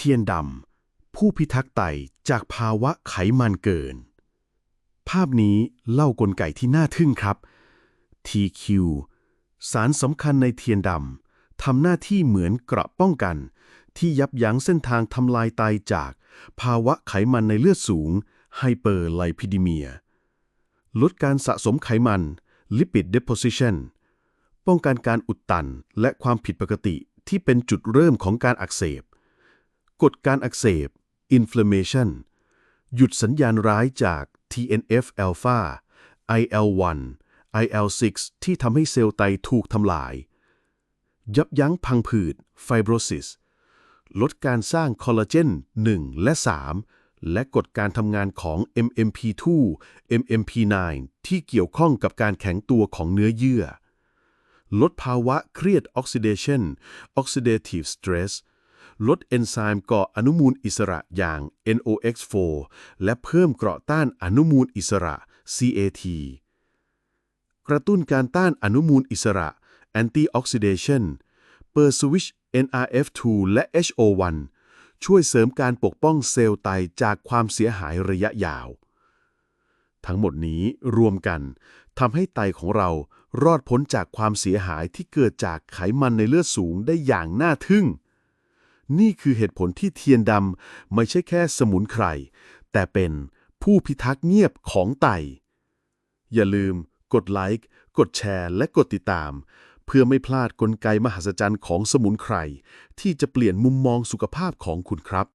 ทียนดำ ผู้พิทักษ์ไตจากภาวะไขมันเกิน ภาพนี้เล่ากลไกที่น่าทึ่งครับ TQ สารสำคัญในเทียนดำทำหน้าที่เหมือนเกราะป้องกัน ที่ยับยั้งเส้นทางทำลายไตจาก ภาวะไขมันในเลือดสูงไฮเปอร์ไลพิดิเมีย ลดการสะสมไขมัน lipid deposition ป้องกันการอุดตันและความผิดปกติที่เป็นจุดเริ่มของการอักเสบ กดการอักเสบ inflammation หยุดสัญญาณร้ายจาก TNF alpha IL1 IL6 ที่ทำให้เซลล์ไตถูกทำลาย ยับยั้งพังผืด fibrosis ลดการสร้างคอลลาเจน 1 และ 3 และกดการทำงานของ MMP2 MMP9 ที่เกี่ยวข้องกับการแข็งตัวของเนื้อเยื่อ ลดภาวะเครียด oxidation oxidative stress ลดเอนไซม์ก่ออนุมูลอิสระอย่าง NOx4 และเพิ่มเกราะต้านอนุมูลอิสระ CAT กระตุ้นการต้านอนุมูลอิสระ Antioxidation เปิดสวิช NRF2 และ HO1 ช่วยเสริมการปกป้องเซลล์ไตจากความเสียหายระยะยาว ทั้งหมดนี้รวมกันทำให้ไตของเรารอดพ้นจากความเสียหายที่เกิดจากไขมันในเลือดสูงได้อย่างน่าทึ่ง นี่คือเหตุผลที่เทียนดำไม่ใช่แค่สมุนไพรแต่เป็นผู้พิทักษ์เงียบของไต อย่าลืม กดไลค์ กดแชร์ และกดติดตาม เพื่อไม่พลาดกลไกมหัศจรรย์ของสมุนไพรที่จะเปลี่ยนมุมมองสุขภาพของคุณครับ